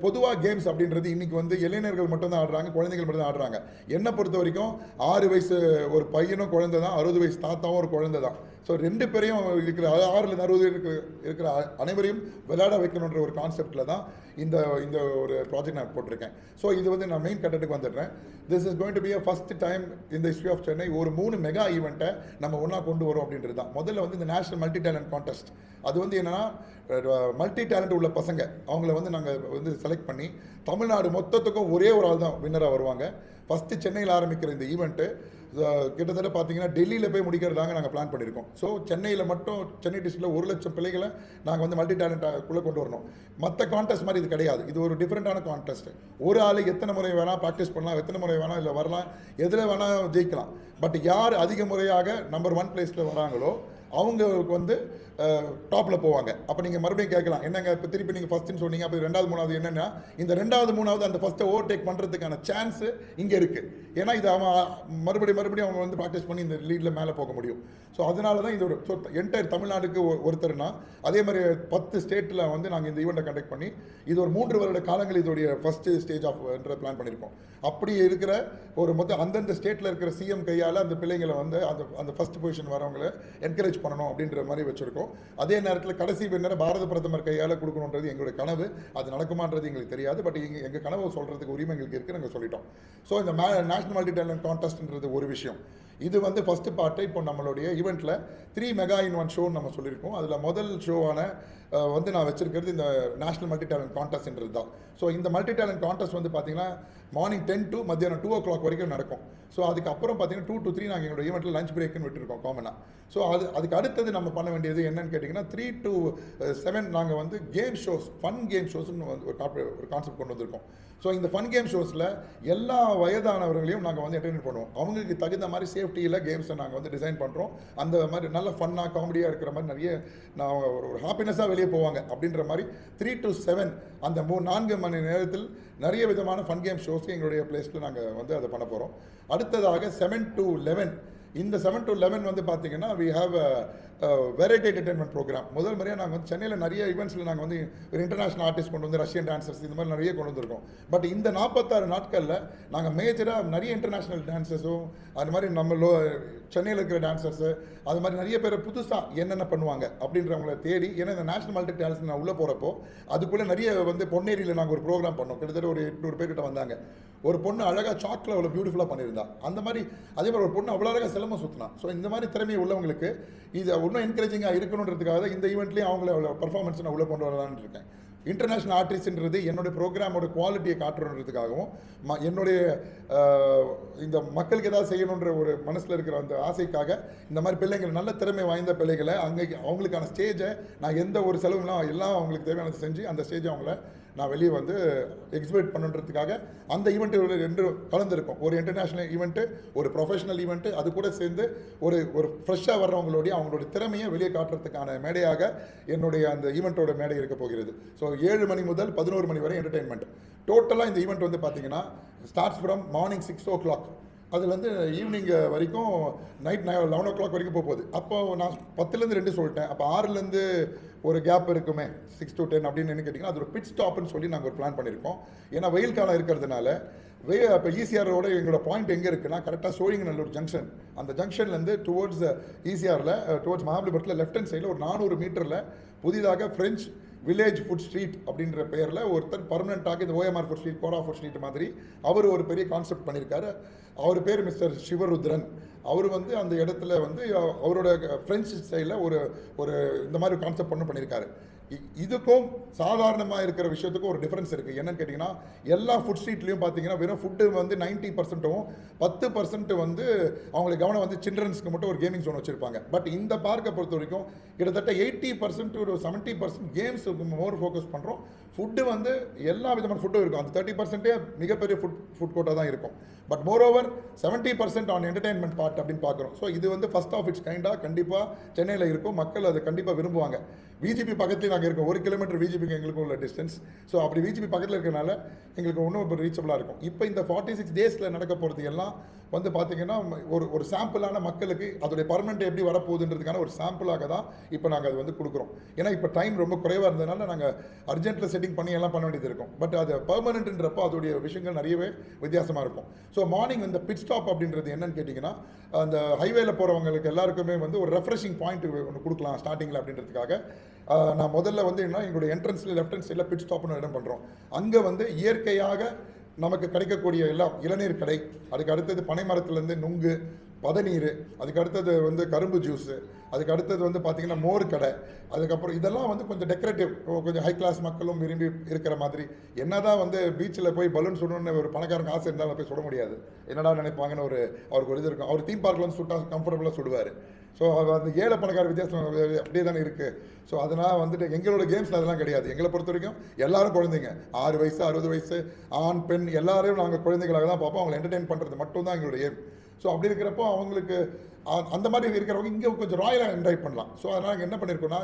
பொதுவாக கேம்ஸ் அப்படின்றது இன்றைக்கி வந்து இளைஞர்கள் மட்டும்தான் ஆடுறாங்க குழந்தைகள் மட்டும்தான் ஆடுறாங்க. என்னை பொறுத்த வரைக்கும் ஆறு வயசு ஒரு பையனும் குழந்தை தான் அறுபது வயசு தாத்தாவும் ஒரு குழந்தை தான் ஸோ ரெண்டு பேரையும் இருக்கிற ஆறில் அறுபது இருக்கிற இருக்கிற அனைவரையும் விளையாட வைக்கணுன்ற ஒரு கான்செப்டில் தான் இந்த இந்த ஒரு ப்ராஜெக்ட் நான் போட்டிருக்கேன். ஸோ இது வந்து நான் மெயின் கட்டத்துக்கு வந்துடுறேன். This is going to be a first time இந்த ஹிஸ்ட்ரி ஆஃப் சென்னை ஒரு மூணு மெகா ஈவெண்ட்டை நம்ம ஒன்றா கொண்டு வரோம் அப்படின்றது தான். முதல்ல வந்து இந்த நேஷனல் மல்டி டேலண்ட் கான்டெஸ்ட் அது வந்து என்னென்னா மல்டி டேலண்ட் உள்ள பசங்க. அவங்கள வந்து நாங்கள் வந்து செலக்ட் பண்ணி தமிழ்நாடு மொத்தத்துக்கும் ஒரே ஒரு ஆள் தான் வின்னராக வருவாங்க. ஃபஸ்ட்டு சென்னையில் ஆரம்பிக்கிற இந்த ஈவெண்ட்டு கிட்டத்தட்ட பார்த்தீங்கன்னா டெல்லியில் போய் முடிக்கிறதாங்க நாங்கள் பிளான் பண்ணியிருக்கோம். ஸோ சென்னையில் மட்டும் சென்னை டிஸ்ட்ரிக்டில் ஒரு லட்சம் பிள்ளைகளை நாங்கள் வந்து மல்டி டேலண்ட்டாக்குள்ளே கொண்டு வரணும். மற்ற கான்டெஸ்ட் மாதிரி இது கிடையாது. இது ஒரு டிஃப்ரெண்ட்டான கான்டெஸ்ட் ஒரு ஆள் எத்தனை முறை வேணால் ப்ராக்டிஸ் பண்ணலாம் எத்தனை முறை வேணால் இல்லை வரலாம் எதில் வேணால் ஜெயிக்கலாம். பட் யார் அதிக முறையாக நம்பர் ஒன் பிளேஸில் வராங்களோ அவங்களுக்கு வந்து டாப்பில் போவாங்க. அப்போ நீங்கள் மறுபடியும் கேட்கலாம். என்னங்க இப்போ திருப்பி நீங்கள் ஃபஸ்ட்டுன்னு சொன்னீங்க அப்போ ரெண்டாவது மூணாவது என்னென்னா இந்த ரெண்டாவது மூணாவது அந்த ஃபஸ்ட்டை ஓவர்டேக் பண்ணுறதுக்கான சான்ஸு இங்கே இருக்குது ஏன்னா இது அவன் மறுபடியும் மறுபடியும் அவன் வந்து ப்ராக்டிஸ் பண்ணி இந்த லீடில் மேலே போக முடியும். ஸோ அதனால தான் இது ஒரு ஸோ என்டையர் தமிழ்நாடுக்கு ஒருத்தர்னா அதே மாதிரி பத்து ஸ்டேட்டில் வந்து நாங்கள் இந்த ஈவெண்ட்டை கண்டக்ட் பண்ணி இது ஒரு மூன்று வருட காலங்கள் இதோடைய ஃபஸ்ட்டு ஸ்டேஜ் ஆஃப் என்ற uh, பிளான் பண்ணியிருக்கோம் அப்படி இருக்கிற ஒரு மொத்தம் அந்தந்த ஸ்டேட்டில் இருக்கிற சிஎம் கையால் அந்த பிள்ளைங்களை வந்து அந்த அந்த ஃபஸ்ட் பொசிஷன் வரவங்களை என்கரேஜ் பண்ணணும் அப்படின்ற மாதிரி வச்சுருக்கோம். அதே நேரத்தில் கடைசி வின்னரை பாரத பிரதமர் கையால் கொடுக்கணுன்றது எங்களுடைய கனவு. அது நடக்குமான்றது எங்களுக்கு தெரியாது. பட் எங்கள் எங்கள் கனவை சொல்கிறதுக்கு உரிமை எங்களுக்கு இருக்குது நாங்கள் சொல்லிட்டோம். ஸோ இந்த மே நேஷனல் மல்டி டேலண்ட் கான்டெஸ்ட்ன்றது ஒரு விஷயம். இது வந்து ஃபஸ்ட்டு பார்ட்டு இப்போ நம்மளுடைய ஈவெண்ட்டில் த்ரீ மெகா இன் ஒன் ஷோன்னு நம்ம சொல்லியிருக்கோம். அதில் முதல் ஷோவான வந்து நான் வச்சிருக்கிறது இந்த நேஷனல் மல்டி டேலண்ட் கான்டெஸ்ட்ன்றது தான். ஸோ இந்த மல்டி டேலண்ட் கான்டெஸ்ட் வந்து பார்த்தீங்கன்னா மார்னிங் டென் டு மத்தியானம் டூ ஓ கிளாக் வரைக்கும் நடக்கும். ஸோ அதுக்கப்புறம் பார்த்தீங்கன்னா டூ டு த்ரீ நாங்கள் எங்களோட ஈவெண்ட்டில் லஞ்ச் பிரேக்குன்னு விட்டுருக்கோம் காமனாக ஸோ அது அதுக்கு அடுத்தது நம்ம பண்ண வேண்டியது என்னன்னு கேட்டிங்கன்னா த்ரீ டு செவன் uh, நாங்கள் வந்து கேம் ஷோஸ் ஃபன் கேம் ஷோஸ்னு வந்து ஒரு காப்பி- ஒரு கான்செப்ட் கொண்டு வந்திருக்கோம். ஸோ இந்த ஃபன் கேம் ஷோஸில் எல்லா வயதானவர்களையும் நாங்கள் வந்து என்டர்டெயின் பண்ணுவோம். அவங்களுக்கு தகுந்த மாதிரி சேஃப்டியில் கேம்ஸை நாங்கள் வந்து டிசைன் பண்ணுறோம் அந்த மாதிரி நல்ல ஃபன்னாக காமெடியாக இருக்கிற மாதிரி நிறைய நான் ஒரு ஒரு ஹாப்பினஸாக வெளியே போவாங்க அப்படின்ற மாதிரி த்ரீ டு செவன் அந்த மூ நான்கு மணி நேரத்தில் நிறைய விதமான ஃபன் கேம் ஷோஸ் எங்களுடைய பிளேஸில் நாங்கள் வந்து அதை பண்ண போகிறோம் அடுத்ததாக செவன் டு லெவன் இந்த செவன் டு லெவன் வந்து பார்த்தீங்கன்னா we have variety entertainment program முதல் முறையாக நாங்கள் வந்து சென்னையில் நிறைய ஈவெண்ட்ஸில் நாங்கள் வந்து ஒரு இன்டர்நேஷனல் ஆர்டிஸ்ட் கொண்டு வந்து ரஷ்யன் டான்சர்ஸ் இந்த மாதிரி நிறைய கொண்டு வந்திருக்கோம். பட் இந்த நாற்பத்தாறு நாட்களில் நாங்கள் மேஜராக நிறைய இன்டர்நேஷ்னல் டான்சர்ஸும் அது மாதிரி நம்ம லோ சென்னையில் இருக்கிற டான்சர்ஸு அது மாதிரி நிறைய பேர் புதுசாக என்னென்ன பண்ணுவாங்க அப்படின்றவங்கள தேடி ஏன்னா இந்த நேஷனல் மல்டி டான்ஸ் நான் உள்ளே போகிறப்போ அதுக்குள்ளே நிறைய வந்து பொன்னேரியில் நாங்கள் ஒரு ப்ரோக்ராம் பண்ணோம். கிட்டத்தட்ட ஒரு எட்நூறு பேர்கிட்ட வந்தாங்க. ஒரு பொண்ணு அழகாக சாக்கில் அவ்வளோ பியூட்டிஃபுல்லாக பண்ணியிருந்தா. அந்த மாதிரி அதே மாதிரி ஒரு பொண்ணு அவ்வளோ அழகாக சிலம்பம் சுற்றலாம் ஸோ இந்த மாதிரி திறமை உள்ளவங்களுக்கு இது இன்னும் என்கரேஜிங்காக இருக்கணுன்றதுக்காக இந்த ஈவெண்ட்லேயும் அவங்கள அவ்வளோ பர்ஃபார்மன்ஸ் நான் உள்ளே கொண்டு வரலான்னு இருக்கேன். இன்டர்நேஷ்னல் ஆர்டிஸ்ட்ன்றது என்னுடைய ப்ரோக்ராமோட குவாலிட்டியை காட்டுறதுக்காகவும் ம என்னுடைய இந்த மக்களுக்கு ஏதாவது செய்யணுன்ற ஒரு மனசில் இருக்கிற அந்த ஆசைக்காக இந்த மாதிரி பிள்ளைங்கள் நல்ல திறமை வாய்ந்த பிள்ளைகளை அங்கே அவங்களுக்கான ஸ்டேஜை நான் எந்த ஒரு செலவுலாம் எல்லாம் அவங்களுக்கு தேவையானது செஞ்சு அந்த ஸ்டேஜை அவங்கள நான் வெளியே வந்து எக்ஸிபிட் பண்ணுன்றதுக்காக அந்த ஈவெண்ட்டு ரெண்டு கலந்துருக்கும். ஒரு இன்டர்நேஷ்னல் ஈவெண்ட்டு ஒரு ப்ரொஃபஷனல் ஈவெண்ட்டு அது கூட சேர்ந்து ஒரு ஒரு ஃப்ரெஷ்ஷாக வர்றவங்களுடைய அவங்களுடைய திறமையை வெளியே காட்டுறதுக்கான மேடையாக என்னுடைய அந்த ஈவெண்ட்டோட மேடை இருக்க போகிறது. ஸோ ஏழு மணி முதல் பதினோரு மணி வரை என்டர்டெயின்மெண்ட் டோட்டலாக இந்த ஈவெண்ட் வந்து பார்த்தீங்கன்னா starts from morning six o'clock அதுலேருந்து ஈவினிங் வரைக்கும் நைட் லெவன் ஓ கிளாக் வரைக்கும் போக போகுது அப்போ நான் பத்துலேருந்து ரெண்டு சொல்லிட்டேன். அப்போ ஆறுலேருந்து ஒரு கேப் இருக்குமே சிக்ஸ் டு டென் அப்படின்னு என்ன கேட்டிங்கன்னா அது ஒரு பிட் ஸ்டாப்னு சொல்லி நாங்கள் ஒரு பிளான் பண்ணியிருக்கோம். ஏன்னா வெயில் காலம் இருக்கிறதுனால வெயில் இப்போ ஈசிஆரோட எங்களோட பாயிண்ட் எங்கே இருக்குன்னா கரெக்டாக சோழிங்கநல்லூர் ஜங்ஷன் அந்த ஜங்ஷன்லேருந்து டுவோர்ட்ஸ் ஈசிஆரில் டுவோர்ட்ஸ் மகாபலிபுரத்தில் லெஃப்ட் ஹேண்ட் சைடில் ஒரு நானூறு மீட்டரில் புதிதாக ஃப்ரெஞ்ச் வில்லேஜ் ஃபுட் ஸ்ட்ரீட் அப்படின்ற பெயரில் ஒருத்தர் பர்மனெண்ட்டாக இந்த ஓஎம்ஆர் ஃபுட் ஸ்ட்ரீட் கோரா ஃபுட் ஸ்ட்ரீட் மாதிரி அவர் ஒரு பெரிய கான்செப்ட் பண்ணியிருக்காரு அவர் பேர் மிஸ்டர் சிவருத்ரன் அவர் வந்து அந்த இடத்துல வந்து அவரோட ஃப்ரெஞ்சு ஸ்டைலில் ஒரு ஒரு இந்த மாதிரி கான்செப்ட் பண்ண பண்ணியிருக்காரு இதுக்கும் சாதாரணமாக இருக்கிற விஷயத்துக்கும் ஒரு டிஃப்ரென்ஸ் இருக்குது என்னன்னு கேட்டிங்கன்னா எல்லா ஃபுட் ஸ்ட்ரீட்லேயும் பார்த்தீங்கன்னா வெறும் ஃபுட்டு வந்து நைன்ட்டி பர்சன்ட்டும் பத்து பர்சன்ட் வந்து அவங்களுக்கு கவனம் வந்து சில்ட்ரன்ஸ்க்கு மட்டும் ஒரு கேமிங் ஜோன் வச்சுருப்பாங்க. பட் இந்த பார்க்கை பொறுத்த வரைக்கும் கிட்டத்தட்ட எயிட்டி பர்சன்ட் ஒரு செவன்ட்டி பர்சன்ட் கேம்ஸுக்கு மோர் ஃபோக்கஸ் பண்ணுறோம் ஃபுட்டு வந்து எல்லா விதமான ஃபுட்டும் இருக்கும். அந்த தேர்ட்டி பர்சன்டே மிகப்பெரிய ஃபுட் ஃபுட் கோட்டாக தான் இருக்கும். But more over seventy percent on entertainment part அப்படின்னு பார்க்குறோம். ஸோ இது வந்து ஃபர்ஸ்ட் ஆஃப் இட்ஸ் கைண்டாக கண்டிப்பாக சென்னையில் இருக்கும். மக்கள் அதை கண்டிப்பாக விரும்புவாங்க. விஜிபி பக்கத்துலேயும் நாங்கள் இருக்கோம். ஒரு கிலோமீட்டர் விஜிபிக்கு எங்களுக்கும் உள்ள டிஸ்டன்ஸ் ஸோ அப்படி விஜிபி பக்கத்தில் இருக்கிறனால எங்களுக்கு இன்னும் இப்போ ரீச்சபிளாக இருக்கும். இப்போ இந்த ஃபார்ட்டி சிக்ஸ் டேஸில் நடக்க போகிறது எல்லாம் வந்து பார்த்தீங்கன்னா ஒரு ஒரு சாம்பிளான மக்களுக்கு அதோடைய பர்மனெண்ட் எப்படி வரப்போகுதுன்றதுக்கான ஒரு சாம்பிளாக தான் இப்போ நாங்கள் அது வந்து கொடுக்குறோம். ஏன்னா இப்போ டைம் ரொம்ப குறைவாக இருந்ததுனால நாங்கள் அர்ஜென்ட்டில் செட்டிங் பண்ணி எல்லாம் பண்ண வேண்டியது இருக்கும். பட் அது பெர்மனண்ட்ன்றப்போ அதோடைய விஷயங்கள் நிறையவே வித்தியாசமாக இருக்கும். ஸோ மார்னிங் இந்த பிட் ஸ்டாப் அப்படின்றது என்னன்னு கேட்டிங்கன்னா அந்த ஹைவேல போகிறவங்களுக்கு எல்லாருக்குமே வந்து ஒரு ரெஃப்ரெஷிங் பாயிண்ட் ஒன்று கொடுக்கலாம் ஸ்டார்டிங்கில் அப்படின்றதுக்காக. நான் முதல்ல வந்து என்ன எங்களுடைய என்ட்ரன்ஸில் லெஃப்ட் ஹேண்ட் சைடில் பிட் ஸ்டாப்னு இடம் பண்ணுறோம் அங்கே வந்து இயற்கையாக நமக்கு கிடைக்கக்கூடிய எல்லாம் இளநீர் கடை. அதுக்கு அடுத்தது பனை மரத்துலேருந்து நுங்கு பதநீர் அதுக்கு அடுத்தது வந்து கரும்பு ஜூஸு அதுக்கு அடுத்தது வந்து பார்த்தீங்கன்னா மோர் கடை அதுக்கப்புறம் இதெல்லாம் வந்து கொஞ்சம் டெக்கரேட்டிவ் கொஞ்சம் ஹை கிளாஸ் மக்களும் விரும்பி இருக்கிற மாதிரி. என்ன தான் வந்து பீச்சில் போய் பலூன் சுடணும்னு ஒரு பணக்காரங்க ஆசை இருந்தாலும் போய் சுட முடியாது. என்னடா நினைப்பாங்கன்னு ஒரு அவருக்கு ஒரு இது இருக்கும். அவர் தீம் பார்க்கில் வந்து சுட்டா கம்ஃபர்டபுளாக சுடுவார். ஸோ அந்த ஏழை பணக்கார வித்தியாசம் அப்படியே தானே இருக்குது ஸோ அதனால் வந்துட்டு எங்களோட கேம்ஸில் அதெல்லாம் கிடையாது. எங்களை பொறுத்த வரைக்கும் எல்லாரும் குழந்தைங்க. ஆறு வயசு அறுபது வயசு ஆண் பெண் எல்லாரையும் நாங்கள் குழந்தைகளாக தான் பார்ப்போம். அவங்களை என்டர்டெயின் பண்ணுறது மட்டும்தான் எங்களுடைய ஸோ அப்படி இருக்கிறப்போ அவங்களுக்கு அந்த மாதிரி இருக்கிறவங்க இங்கே கொஞ்சம் ராயலாக என்ஜாய் பண்ணலாம். ஸோ அதனால் நாங்கள் என்ன பண்ணியிருக்கோம்னா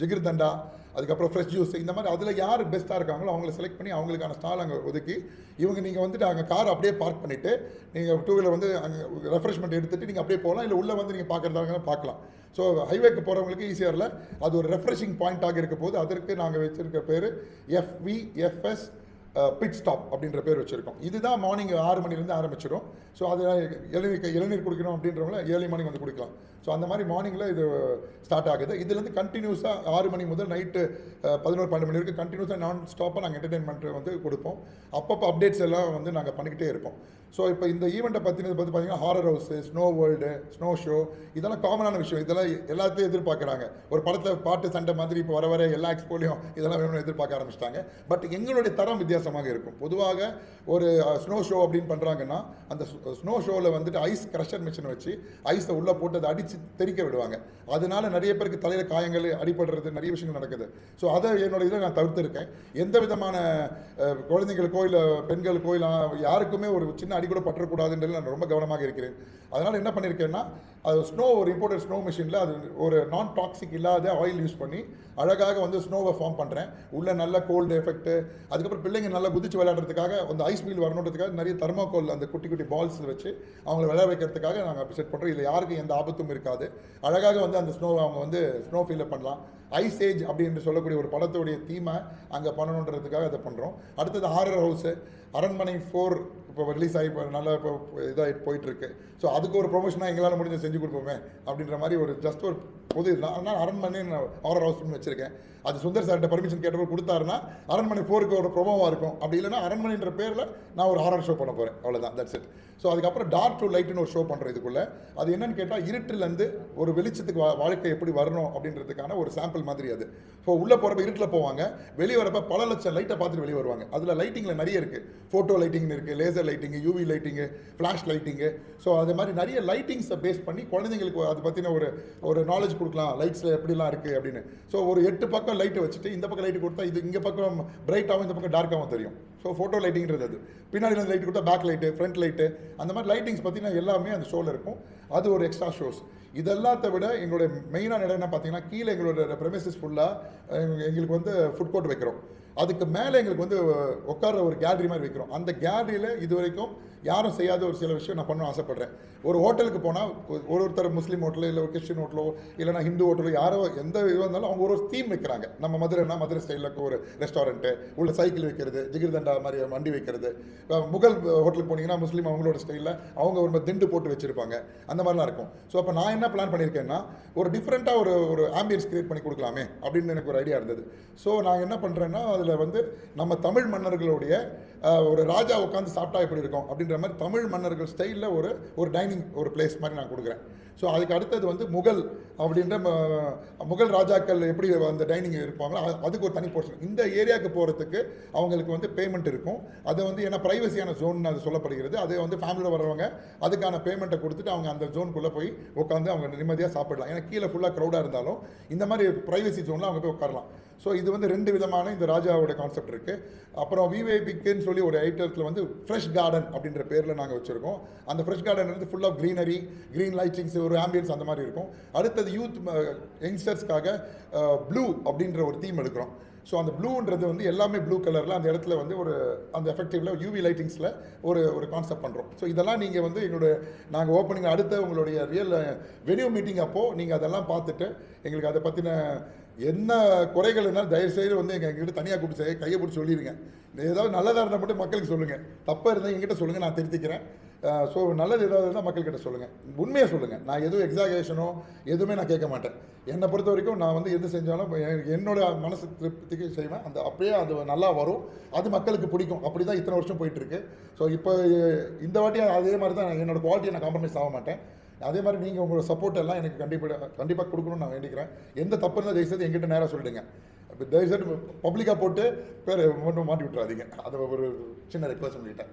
ஜிகிர் தண்டா அதுக்கப்புறம் ஃப்ரெஷ் ஜூஸ் இந்த மாதிரி அதில் யார் பெஸ்ட்டாக இருக்காங்களோ அவங்கள செலக்ட் பண்ணி அவங்களுக்கான ஸ்டால் அங்கே ஒதுக்கி இவங்க நீங்கள் வந்துட்டு அங்கே கார் அப்படியே பார்க் பண்ணிவிட்டு நீங்கள் டூ வீலர் வந்து அங்கே ரெஃப்ரெஷ்மெண்ட் எடுத்துகிட்டு நீங்கள் அப்படியே போகலாம் இல்லை உள்ளே வந்து நீங்கள் பார்க்குறதாக பார்க்கலாம் ஸோ ஹைவேக்கு போகிறவங்களுக்கு ஈஸியாக இல்லை அது ஒரு ரெஃப்ரெஷிங் பாயிண்ட்டாக இருக்க போது அதற்கு நாங்கள் வச்சுருக்க பேர் எஃப்விஎஃப்எஸ் பிட் ஸ்டாப் அப்படின்ற பேர் வச்சுருக்கோம். இதுதான் மார்னிங் ஆறு மணிலேருந்து ஆரம்பிச்சிடும் ஸோ அது இளநீர் இளநீர் குடிக்கணும் அப்படின்றவங்கள ஏர்லி மார்னிங் வந்து குடிக்கலாம். ஸோ அந்த மாதிரி மார்னிங்கில் இது ஸ்டார்ட் ஆகுது. இதுலேருந்து கண்டினியூஸாக ஆறு மணி முதல் நைட்டு பதினோரு பன்னெண்டு மணி வரைக்கும் கண்டினியூஸாக நான் ஸ்டாப்பாக நாங்கள் என்டர்டெயின்மெண்ட் வந்து கொடுப்போம். அப்பப்போ அப்டேட்ஸ் எல்லாம் வந்து நாங்கள் பண்ணிக்கிட்டே இருப்போம். ஸோ இப்போ இந்த ஈவெண்ட்டை பற்றினது பார்த்து பார்த்தீங்கன்னா horror house snow world snow show இதெல்லாம் காமனான விஷயம். இதெல்லாம் எல்லாத்தையும் எதிர்பார்க்குறாங்க. ஒரு படத்தில் பாட்டு சண்டை மாதிரி இப்போ வர வர எல்லா எக்ஸ்போலையும் இதெல்லாம் வேணும்னு எதிர்பார்க்க ஆரம்பிச்சிட்டாங்க. பட் எங்களுடைய தரம் வித்தியாசமாக இருக்கும். பொதுவாக ஒரு ஸ்னோ ஷோ அப்படின்னு பண்ணுறாங்கன்னா அந்த ஸ்னோ ஷோவில் வந்துட்டு ஐஸ் க்ரஷர் மிஷின் வச்சு ஐஸை உள்ளே போட்டு அதை அடித்து தெறிக்க விடுவாங்க. அதனால நிறைய பேருக்கு தலையில் காயங்கள் அடிபடுறது நிறைய விஷயங்கள் நடக்குது. ஸோ அதை என்னோட இதில் நான் தவிர்த்துருக்கேன். எந்த விதமான குழந்தைகள் குழந்தைகளுக்கோ இல்லை பெண்களுக்கோ இல்லை யாருக்குமே ஒரு சின்ன அடி கூட பற்றக்கூடாதுன்றது நான் ரொம்ப கவனமாக இருக்கிறேன். அதனால் என்ன பண்ணியிருக்கேன்னா அது ஸ்னோ ஒரு இம்போர்ட்டட் ஸ்னோ மிஷினில் அது ஒரு நான் டாக்ஸிக் இல்லாத ஆயில் யூஸ் பண்ணி அழகாக வந்து ஸ்னோவை ஃபார்ம் பண்ணுறேன் உள்ள நல்ல கோல்டு எஃபெக்ட்டு அதுக்கப்புறம் பிள்ளைங்க நல்லா குதிச்சு விளையாடுறதுக்காக அந்த ஐஸ் மீல் வரணுன்றதுக்காக நிறைய தர்மாக்கோல் அந்த குட்டி குட்டி பால்ஸ் வச்சு அவங்கள விளையாட வைக்கிறதுக்காக நாங்கள் செட் பண்ணுறோம் இதில் யாருக்கும் எந்த ஆபத்தும் இருக்காது. அழகாக வந்து அந்த ஸ்னோவை அவங்க வந்து ஸ்னோ ஃபீல் பண்ணலாம். ஐஸ் ஏஜ் அப்படின்னு சொல்லக்கூடிய ஒரு படத்துடைய தீமை அங்கே பண்ணணுன்றதுக்காக அதை பண்ணுறோம் அடுத்தது ஹாரர் ஹவுஸு அரண்மனை ஃபோர் இப்போ ரிலீஸ் ஆகி இப்போ நல்லா இப்போ இதாக போயிட்டுருக்கு. ஸோ அதுக்கு ஒரு ப்ரொமோஷனாக எங்களால் முடிஞ்ச செஞ்சு கொடுப்போமே அப்படின்ற மாதிரி ஒரு ஜஸ்ட் ஒரு பொது இல்லை ஆனால் அரண்மனை ஹாரர் ஹவுஸ்னு வச்சுருக்கேன். அது சுந்தர் சார்கிட்ட பர்மிஷன் கேட்டப்போ கொடுத்தாருன்னா அரண்மனை ஃபோருக்கு ஒரு ப்ரொமோவாக இருக்கும். அப்படி இல்லைன்னா அரண்மனைன்ற பேரில் நான் ஒரு ஹாரர் ஷோ பண்ண போகிறேன் அவ்வளோதான் தட்ஸ் இட் ஸோ அதுக்கப்புறம் டார்க் டு லைட்னு ஒரு ஷோ பண்ணுறேன் இதுக்குள்ளே. அது என்னன்னு கேட்டால் இருட்டிலேருந்து ஒரு வெளிச்சத்துக்கு வா- வாழ்க்கை எப்படி வரணும் அப்படின்றதுக்கான ஒரு சாம்பிள் மாதிரி அது. ஸோ உள்ளே போகிறப்ப இருட்டில் போவாங்க. வெளியே வரப்ப பல லட்சம் லைட்டை பார்த்துட்டு வெளியே வருவாங்க. அதில் லைட்டிங்கில் நிறைய இருக்குது ஃபோட்டோ லைட்டிங்னு இருக்குது laser lighting UV lighting flash lighting so அது மாதிரி நிறைய லைட்டிங்ஸை பேஸ் பண்ணி குழந்தைங்களுக்கு அதை பற்றின ஒரு ஒரு நாலேஜ் கொடுக்கலாம். லைட்ஸில் எப்படிலாம் இருக்குது அப்படின்னு. ஸோ ஒரு எட்டு பக்கம் லைட்டு வச்சுட்டு இந்த பக்கம் லைட்டு கொடுத்தா இது இங்கே பக்கம் பிரைட்டாகவும் இந்த பக்கம் டார்க்காகவும் தெரியும். ஸோ ஃபோட்டோ லைட்டிங்கிறது அது. பின்னாடி வந்து லைட் கொடுத்தா பேக் லைட்டு ஃப்ரண்ட் லைட்டு அந்த மாதிரி லைட்டிங்ஸ் பார்த்தீங்கன்னா எல்லாமே அந்த ஷோவில் இருக்கும். அது ஒரு எக்ஸ்ட்ரா ஷோஸ் இதெல்லாத்த விட எங்களுடைய மெயினான இடம் என்ன பார்த்தீங்கன்னா கீழே எங்களோட ப்ரெமிசஸ் ஃபுல்லாக எங்களுக்கு வந்து ஃபுட் கோர்ட் வைக்கிறோம். அதுக்கு மேலே எங்களுக்கு வந்து உட்கார்ற ஒரு கேலரி மாதிரி வைக்கிறோம். அந்த கேலரியில் இது வரைக்கும் யாரும் செய்யாத ஒரு சில விஷயம் நான் பண்ண ஆசைப்பட்றேன். ஒரு ஹோட்டலுக்கு போனால் ஒரு ஒருத்தர் முஸ்லீம் ஹோட்டலோ இல்லை ஒரு கிறிஸ்டின் ஹோட்டலோ இல்லைனா ஹிந்து ஹோட்டலோ யாரோ எந்த இது இருந்தாலும் அவங்க ஒரு ஒரு தீம் வைக்கிறாங்க. நம்ம மதுரைனா மதுரை ஸ்டைலில் ஒரு ரெஸ்டாரண்ட்டு உள்ள சைக்கிள் வைக்கிறது ஜிகிர்தண்டா மாதிரி வண்டி வைக்கிறது. முகல் ஹோட்டலுக்கு போனீங்கன்னா முஸ்லீம் அவங்களோட ஸ்டைலில் அவங்க ஒரு திண்டு போட்டு வச்சுருப்பாங்க. அந்த மாதிரிலாம் இருக்கும். ஸோ அப்போ நான் என்ன பிளான் பண்ணியிருக்கேன்னா ஒரு டிஃப்ரெண்ட்டாக ஒரு ஒரு ஆம்பியன்ஸ் கிரியேட் பண்ணி கொடுக்கலாமே அப்படின்னு எனக்கு ஒரு ஐடியா இருந்தது. ஸோ நான் என்ன பண்ணுறேன்னா அதில் வந்து நம்ம தமிழ் மன்னர்களுடைய ஒரு ராஜா உட்காந்து சாப்பிட்டா எப்படி இருக்கும்? அப்படின்ற மாதிரி தமிழ் மன்னர்கள் ஸ்டைலில் ஒரு ஒரு டைனிங் ஒரு பிளேஸ் மாதிரி நான் கொடுக்குறேன். ஸோ அதுக்கு அடுத்தது வந்து முகல் அப்படின்ற முகல் ராஜாக்கள் எப்படி அந்த டைனிங் இருப்பாங்களோ அதுக்கு ஒரு தனி போர்ஷன் இந்த ஏரியாவுக்கு போகிறதுக்கு அவங்களுக்கு வந்து பேமெண்ட் இருக்கும். அது வந்து ஏன்னா ப்ரைவசியான ஜோன் அது சொல்லப்படுகிறது. அது வந்து ஃபேமிலியில் வர்றவங்க அதுக்கான பேமெண்ட்டை கொடுத்துட்டு அவங்க அந்த ஜோனுக்குள்ளே போய் உட்காந்து அவங்க நிம்மதியாக சாப்பிடலாம். ஏன்னா கீழே ஃபுல்லாக க்ரௌடாக இருந்தாலும் இந்த மாதிரி ப்ரைவசி ஜோனில் அவங்க போய் உட்காரலாம். ஸோ இது வந்து ரெண்டு விதமான இந்த ராஜாவோட கான்செப்ட் இருக்குது அப்புறம் விவேபிக்குன்னு சொல்லி ஒரு ஐட்டத்தில் வந்து ஃப்ரெஷ் கார்டன் அப்படின்ற பேரில் நாங்கள் வச்சுருக்கோம். அந்த ஃப்ரெஷ் கார்டன் வந்து full of greenery green lightings ஒரு ஆம்பியன்ஸ் அந்த மாதிரி இருக்கும். அடுத்தது யூத் யங்ஸ்டர்ஸ்க்காக ப்ளூ அப்படின்ற ஒரு தீம் எடுக்கிறோம். ஸோ அந்த ப்ளூன்றது வந்து எல்லாமே ப்ளூ கலரில் அந்த இடத்துல வந்து ஒரு அந்த எஃபெக்டிவில் யூவி லைட்டிங்ஸில் ஒரு ஒரு கான்செப்ட் பண்ணுறோம் ஸோ இதெல்லாம் நீங்கள் வந்து எங்களோட நாங்கள் ஓப்பனிங் அடுத்த உங்களுடைய ரியல் வெனியூ மீட்டிங் அப்போது நீங்கள் அதெல்லாம் பார்த்துட்டு எங்களுக்கு அதை பற்றின என்ன குறைகள் இருந்தாலும் தயவுசெய்து வந்து எங்கள் எங்ககிட்ட தனியாக கூப்பிட்டு கையை பிடிச்சி சொல்லிடுங்க ஏதாவது நல்லதாக இருந்தால் மட்டும் மக்களுக்கு சொல்லுங்கள் தப்பாக இருந்தால் என்கிட்ட சொல்லுங்கள் நான் திருத்திக்கிறேன். ஸோ நல்லது ஏதாவது இருந்தால் மக்கள்கிட்ட சொல்லுங்கள் உண்மையை சொல்லுங்கள் நான் எதுவும் எக்ஸாகரேஷனோ எதுவுமே நான் கேட்க மாட்டேன். என்னை பொறுத்த வரைக்கும் நான் வந்து எது செஞ்சாலும் என்னோட மனசு திருப்திக்கு செய்வேன். அந்த அப்பயே அது நல்லா வரும். அது மக்களுக்கு பிடிக்கும். அப்படி தான் இத்தனை வருஷம் போயிட்டுருக்கு. ஸோ இப்போ இந்த வாட்டி அதே மாதிரி தான் என்னோடய குவாலிட்டியை நான் காம்ப்ரமைஸ் ஆக மாட்டேன். அதே மாதிரி நீங்கள் உங்களோட சப்போர்ட் எல்லாம் எனக்கு கண்டிப்பாக கண்டிப்பாக கொடுக்கணும்னு நான் வேண்டிக்கிறேன். எந்த தப்பு இருந்தால் தயவுசெய்து எங்கிட்ட நேராக சொல்லிடுங்க. இப்போ தயவுசெய்து பப்ளிக்காக போட்டு பேர் மட்டும் மாட்டி விட்டுறாதீங்க. அதை ஒரு சின்ன ரெக்வஸ்ட் பண்ணிட்டேன்